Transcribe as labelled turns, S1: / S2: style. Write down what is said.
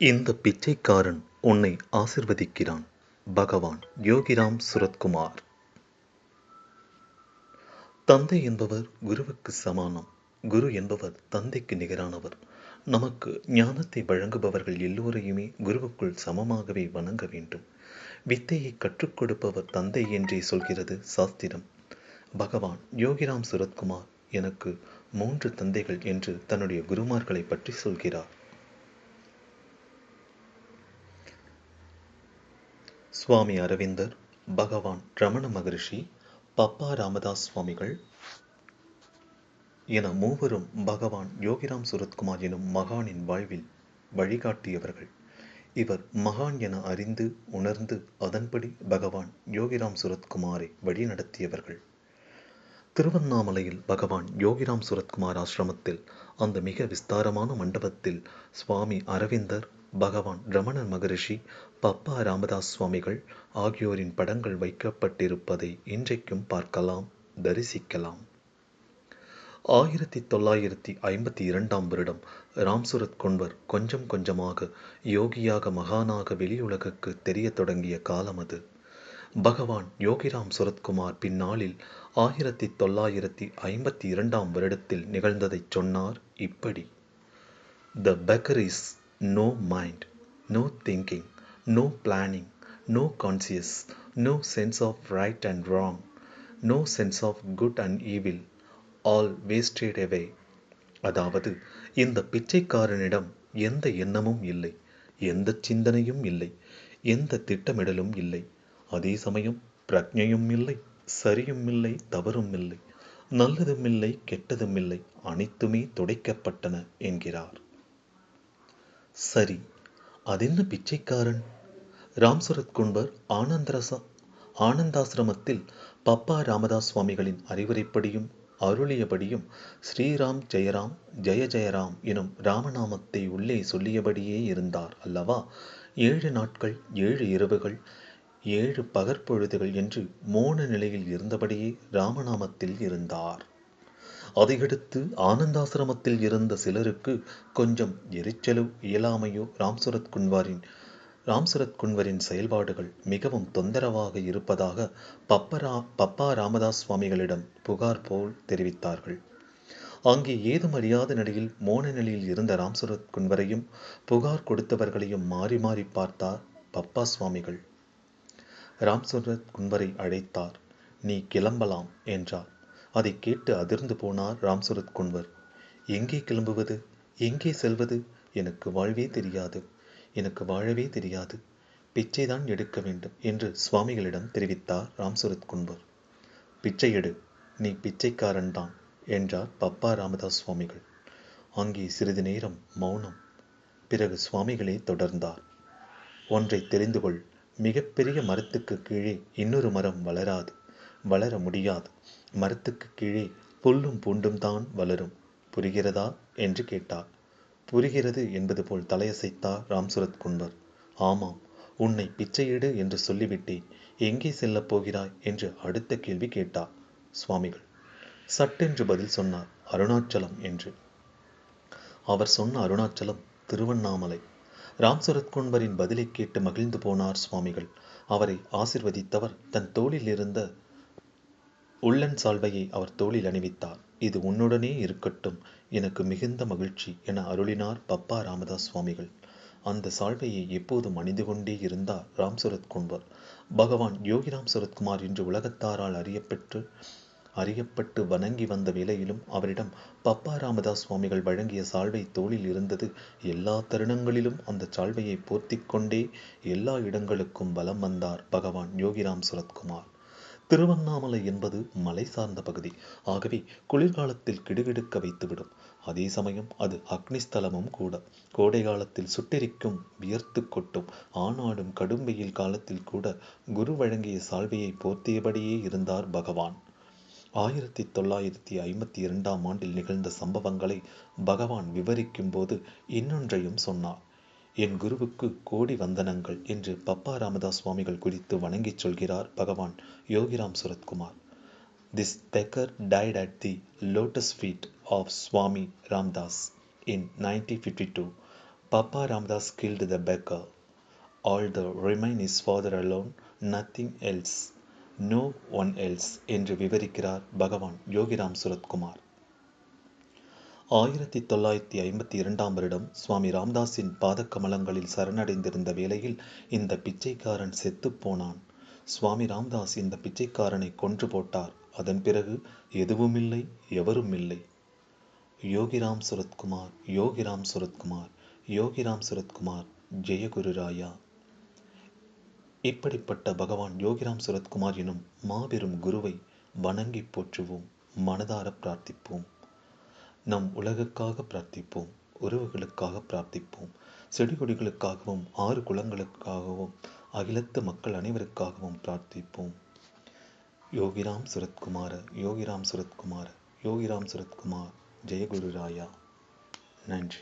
S1: இந்த பிச்சைக்காரன் உன்னை ஆசிர்வதிக்கிறான். பகவான் யோகிராம் சுரத்குமார். தந்தை என்பவர் குருவுக்கு சமானம். குரு என்பவர் தந்தைக்கு நிகரானவர். நமக்கு ஞானத்தை வழங்குபவர்கள் எல்லோரையுமே குருவுக்குள் சமமாகவே வணங்க வேண்டும். வித்தையை கற்றுக் கொடுப்பவர் தந்தை என்றே சொல்கிறது சாஸ்திரம். பகவான் யோகிராம் சுரத்குமார் எனக்கு மூன்று தந்தைகள் என்று தன்னுடைய குருமார்களை பற்றி சொல்கிறார். சுவாமி அரவிந்தர் பகவான் ரமண மகரிஷி பப்பா ராமதாஸ் சுவாமிகள் என மூவரும் பகவான் யோகிராம் சுரத்குமார் எனும் மகானின் வாழ்வில் வழிகாட்டியவர்கள். இவர் மகான் என அறிந்து உணர்ந்து அதன்படி பகவான் யோகிராம் சுரத்குமாரை வழிநடத்தியவர்கள். திருவண்ணாமலையில் பகவான் யோகிராம் சுரத்குமார் ஆசிரமத்தில் அந்த மிக விஸ்தாரமான மண்டபத்தில் சுவாமி அரவிந்தர் பகவான் ரமணர் மகரிஷி பப்பா ராமதாஸ் சுவாமிகள் ஆகியோரின் படங்கள் வைக்கப்பட்டிருப்பதை இன்றைக்கும் பார்க்கலாம் தரிசிக்கலாம். ஆயிரத்தி தொள்ளாயிரத்தி ஐம்பத்தி இரண்டாம் வருடம் ராம்சுரத் கொன்வர் கொஞ்சம் கொஞ்சமாக யோகியாக மகானாக வெளியுலகுக்கு தெரிய தொடங்கிய காலம் அது. பகவான் யோகிராம் சுரத்குமார் பின்னாளில் ஆயிரத்தி தொள்ளாயிரத்தி ஐம்பத்தி இரண்டாம் வருடத்தில் நிகழ்ந்ததைச் சொன்னார் இப்படி. The beggar no mind no thinking no planning no conscious no sense of right and wrong no sense of good and evil all wasted away அதாவது இந்த பிச்சைக்காரனிடம் எந்த எண்ணமும் இல்லை எந்த சிந்தனையும் இல்லை எந்த திட்டமிடலும் இல்லை. அதே சமயம் பிரஜையும் இல்லை சரியும் இல்லை தவறும் இல்லை நல்லதும் இல்லை கெட்டதும் இல்லை அனைத்துமே துடைக்கப்பட்டன என்கிறார். சரி அதென்ன பிச்சைக்காரன்? ராம்சுரத் குன்பர் ஆனந்தரச ஆனந்தாசிரமத்தில் பப்பா ராமதாஸ் சுவாமிகளின் அறிவுரைப்படியும் அருளியபடியும் ஸ்ரீராம் ஜெயராம் ஜெய ஜெயராம் எனும் ராமநாமத்தை உள்ளே சொல்லியபடியே இருந்தார் அல்லவா? ஏழு நாட்கள் ஏழு இரவுகள் ஏழு பகற்பொழுதுகள் என்று மோன நிலையில் இருந்தபடியே ராமநாமத்தில் இருந்தார். அதையடுத்து ஆனந்தாசிரமத்தில் இருந்த சிலருக்கு கொஞ்சம் எரிச்சலோ இயலாமையோ ராம்சுரத் குன்வாரின் ராம்சுரத் குன்வரின் செயல்பாடுகள் மிகவும் தொந்தரவாக இருப்பதாக பப்பரா பப்பா ராமதாஸ் சுவாமிகளிடம் புகார் போல் தெரிவித்தார்கள். அங்கே ஏதும் அறியாத நிலையில் மோன நிலையில் இருந்த ராம்சுரத் குன்வரையும் புகார் கொடுத்தவர்களையும் மாறி மாறி பார்த்தார் பப்பா சுவாமிகள். ராம்சுரத் குன்வரை அழைத்தார் நீ கிளம்பலாம் என்றார். அதை கேட்டு அதிர்ந்து போனார் ராம்சுரத் குன்வர். எங்கே கிளம்புவது? எங்கே செல்வது? எனக்கு வாழ்வே தெரியாது. எனக்கு வாழவே தெரியாது. பிச்சைதான் எடுக்க வேண்டும் என்று சுவாமிகளிடம் தெரிவித்தார் ராம்சுரத் குன்வர். பிச்சை எடு. நீ பிச்சைக்காரன் தான் என்றார் பப்பா ராமதாஸ் சுவாமிகள். அங்கே சிறிது நேரம் மௌனம். பிறகு சுவாமிகளே தொடர்ந்தார். ஒன்றை தெரிந்து கொள். மிகப்பெரிய மரத்துக்கு கீழே இன்னொரு மரம் வளராது. வளர முடியாது. மரத்துக்கு கீழே புல்லும் பூண்டும் தான் வளரும். புரிகிறதா? என்று கேட்டார். புரிகிறது என்பது போல் தலையசைத்தார் ராம்சுரத் குன்வர் ஆமாம் உன்னை பிச்சையிடு என்று சொல்லிவிட்டேன் எங்கே செல்லப் போகிறாய்? என்று அடுத்த கேள்வி கேட்டார். சுவாமிகள் சட்டென்று பதில் சொன்னார் அருணாச்சலம் என்று. அவர் சொன்ன அருணாச்சலம் திருவண்ணாமலை. ராம்சுரத் குன்வரின் பதிலை கேட்டு மகிழ்ந்து போனார் சுவாமிகள். அவரை ஆசிர்வதித்தவர் தன் தோளில் இருந்த உள்ளன் சால்வையை அவர் தோளில் அணிவித்தார். இது உன்னுடனே இருக்கட்டும். எனக்கு மிகுந்த மகிழ்ச்சி என அருளினார் பப்பா ராமதாஸ் சுவாமிகள். அந்த சால்வையை எப்போதும் அணிந்து கொண்டே இருந்தார் ராம்சுரத் குன்வர். பகவான் யோகிராம் சுரத்குமார் என்று உலகத்தாரால் அறியப்பெற்று அறியப்பட்டு வணங்கி வந்த வேளையிலும் அவரிடம் பப்பா ராமதாஸ் சுவாமிகள் வழங்கிய சால்வை தோளில் இருந்தது எல்லா தருணங்களிலும் அந்த சால்வையை போர்த்திக்கொண்டே எல்லா இடங்களுக்கும் வலம் வந்தார் பகவான் யோகிராம் சுரத்குமார் திருவண்ணாமலை என்பது மலை சார்ந்த பகுதி. ஆகவே குளிர்காலத்தில் கிடுகிடுக்க வைத்துவிடும். அதே சமயம் அது அக்னிஸ்தலமும் கூட. கோடை காலத்தில் சுட்டெரிக்கும் வியர்த்து கொட்டும் ஆனாடும் கடும் வெயில் காலத்தில் கூட குரு வழங்கிய சால்வையை போர்த்தியபடியே இருந்தார் பகவான். ஆயிரத்தி தொள்ளாயிரத்தி ஐம்பத்தி இரண்டாம் ஆண்டில் நிகழ்ந்த சம்பவங்களை பகவான் விவரிக்கும் போது இன்னொன்றையும் சொன்னார். என் குருவுக்கு கோடி வந்தனங்கள் என்று பப்பா ராமதாஸ் சுவாமிகள் குறித்து வணங்கிச் சொல்கிறார் Bhagavan Yogi Ram Suratkumar. This beggar died at the lotus feet of Swami Ramdas in nineteen fifty two Papa Ramdas killed the beggar all the remain is father alone nothing else no one else என்று விவரிக்கிறார் பகவான் யோகிராம் சுரத்குமார். ஆயிரத்தி தொள்ளாயிரத்தி ஐம்பத்தி இரண்டாம் வருடம் சுவாமி ராம்தாஸின் பாதக்கமலங்களில் சரணடைந்திருந்த வேளையில் இந்த பிச்சைக்காரன் செத்துப் போனான். சுவாமி ராம்தாஸ் இந்த பிச்சைக்காரனை கொன்று போட்டார். அதன் பிறகு எதுவுமில்லை எவரும் இல்லை யோகிராம் சுரத்குமார் யோகிராம் சுரத்குமார் யோகிராம் சுரத்குமார் ஜெயகுரு ராயா. இப்படிப்பட்ட பகவான் யோகிராம் சுரத்குமார் எனும் மாபெரும் குருவை வணங்கி போற்றுவோம். மனதார பிரார்த்திப்போம். நம் உலகுக்காக பிரார்த்திப்போம் உறவுகளுக்காக பிரார்த்திப்போம் செடி கொடிகளுக்காகவும் ஆறு குளங்களுக்காகவும் அகிலத்து மக்கள் அனைவருக்காகவும் பிரார்த்திப்போம். யோகிராம் சுரத்குமார யோகிராம் சுரத்குமார யோகிராம் சுரத்குமார் ஜெயகுரு ராயா. நன்றி.